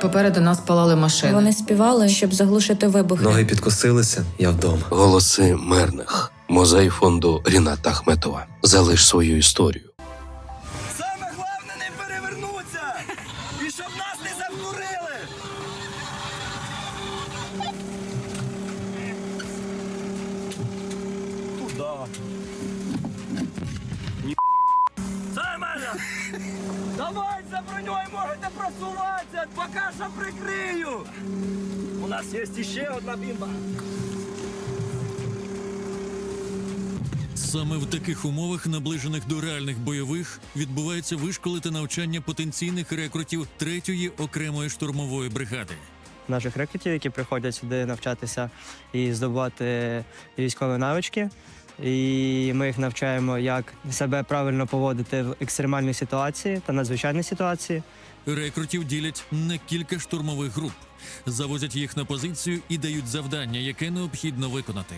Попереду нас палали машини. Вони співали, щоб заглушити вибухи. Ноги підкосилися, я вдома. Голоси мирних. Музей фонду Ріната Ахметова. Залиш свою історію. Саме головне не перевернуться! І щоб нас не завкурили! Туда. Ні. Саме! Давай за броньою можете просуватися, поки що прикрию! У нас є ще одна бімба. Саме в таких умовах, наближених до реальних бойових, відбувається вишколи та навчання потенційних рекрутів третьої окремої штурмової бригади. наших рекрутів, які приходять сюди навчатися і здобувати військові навички. І ми їх навчаємо, як себе правильно поводити в екстремальній ситуації та надзвичайній ситуації. Рекрутів ділять на кілька штурмових груп, завозять їх на позицію і дають завдання, яке необхідно виконати.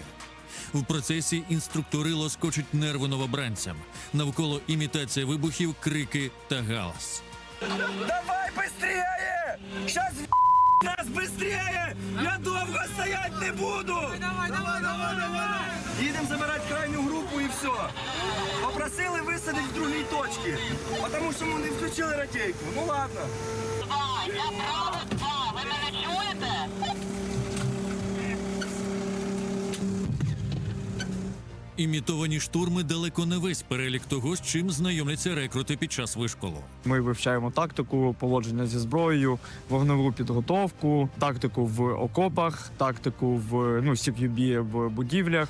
В процесі інструктори лоскочуть нерви новобранцям. Навколо імітація вибухів, крики та галас. Давай быстрее! Сейчас быстрее! Я довго стоять не буду! Давай, давай, давай, давай! Їдемо забирати крайню групу і все. Попросили висадити в другій точці, тому що ми не включили радійку. Ну ладно. Імітовані штурми далеко не весь перелік того, з чим знайомляться рекрути під час вишколу. Ми вивчаємо тактику, поводження зі зброєю, вогневу підготовку, тактику в окопах, тактику в ну, CQB в будівлях.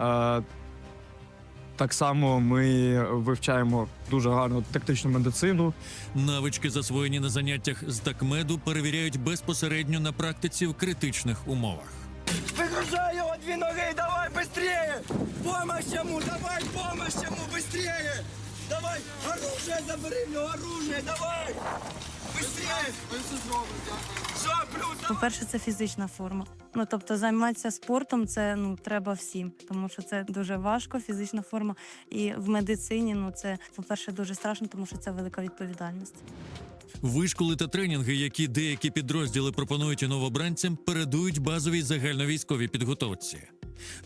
Е, так само ми вивчаємо дуже гарно тактичну медицину. Навички, засвоєні на заняттях з такмеду, перевіряють безпосередньо на практиці в критичних умовах. Вигружай його дві ноги, давай быстрее! Помощь йому, давай помощь йому, быстрее! Давай, оружие забери в нього, оружие, давай! Быстрее! Все, плюс, По-перше, це фізична форма. Ну тобто займатися спортом це ну треба всім, тому що це дуже важко, фізична форма. І в медицині ну це по-перше дуже страшно, тому що це велика відповідальність. Вишколи та тренінги, які деякі підрозділи пропонують новобранцям, передують базовій загальновійськовій підготовці.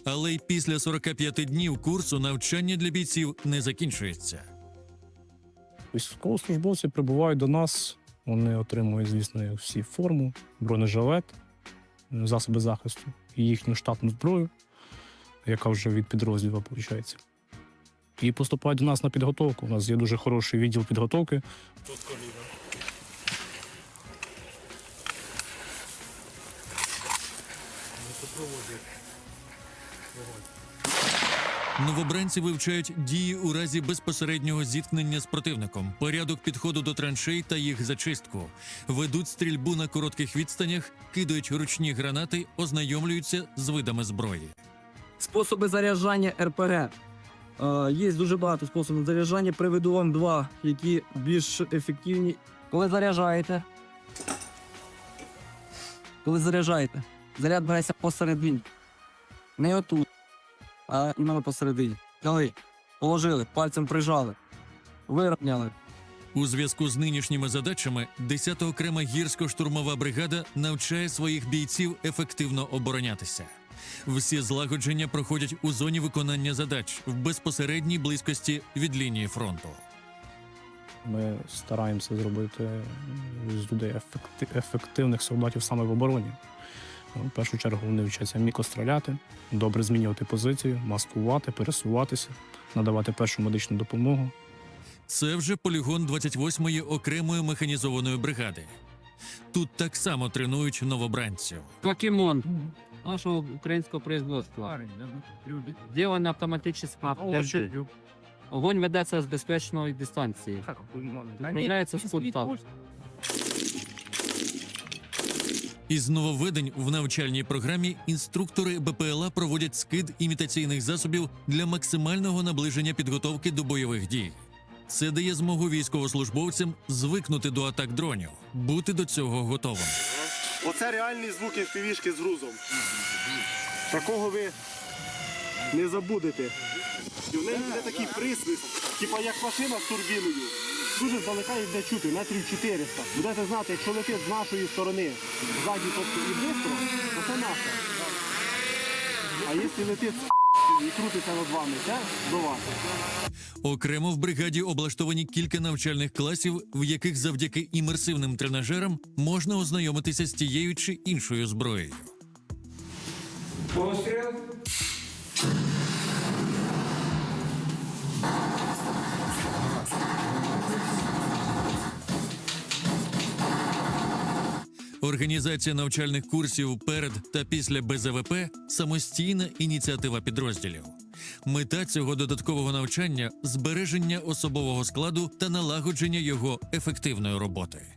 Але й після 45 днів курсу навчання для бійців не закінчується. Військовослужбовці прибувають до нас, вони отримують, звісно, всі форму, бронежилет, засоби захисту і їхню штатну зброю, яка вже від підрозділу виходить. І поступають до нас на підготовку. У нас є дуже хороший відділ підготовки. Новобранці вивчають дії у разі безпосереднього зіткнення з противником, порядок підходу до траншей та їх зачистку, ведуть стрільбу на коротких відстанях, кидають ручні гранати, ознайомлюються з видами зброї. Способи заряджання РПГ. Е, є дуже багато способів заряджання. Приведу вам два, які більш ефективні. Коли заряджаєте. Коли заряджаєте, заряд береться посередині. Не отут, а іменно посередині. Дали, положили, пальцем прижали, вирівняли. У зв'язку з нинішніми задачами 10-та окрема гірсько-штурмова бригада навчає своїх бійців ефективно оборонятися. Всі злагодження проходять у зоні виконання задач в безпосередній близькості від лінії фронту. Ми стараємося зробити з людей ефективних солдатів саме в обороні. В першу чергу вони вчаться мікростріляти, добре змінювати позицію, маскувати, пересуватися, надавати першу медичну допомогу. Це вже полігон 28-ї окремої механізованої бригади. Тут так само тренують новобранців. Покемон нашого українського производства. Діло автоматично. Огонь ведеться з безпечної дистанції. Стріляється з кута. Із нововведень в навчальній програмі інструктори БПЛА проводять скид імітаційних засобів для максимального наближення підготовки до бойових дій. Це дає змогу військовослужбовцям звикнути до атак дронів, бути до цього готовим. Оце реальні звуки впівішки з грузом. Такого ви не забудете. І в неї буде такий присвист, типа як машина з турбіною. Дуже здалека йде чути, метрів 400. Будете знати, якщо летить з нашої сторони, ззаді тобто і бистро, то це наша. А якщо летить і крутиться над вами, це до вас. Окремо в бригаді облаштовані кілька навчальних класів, в яких завдяки імерсивним тренажерам можна ознайомитися з тією чи іншою зброєю. Організація навчальних курсів перед та після БЗВП самостійна ініціатива підрозділів. Мета цього додаткового навчання збереження особового складу та налагодження його ефективної роботи.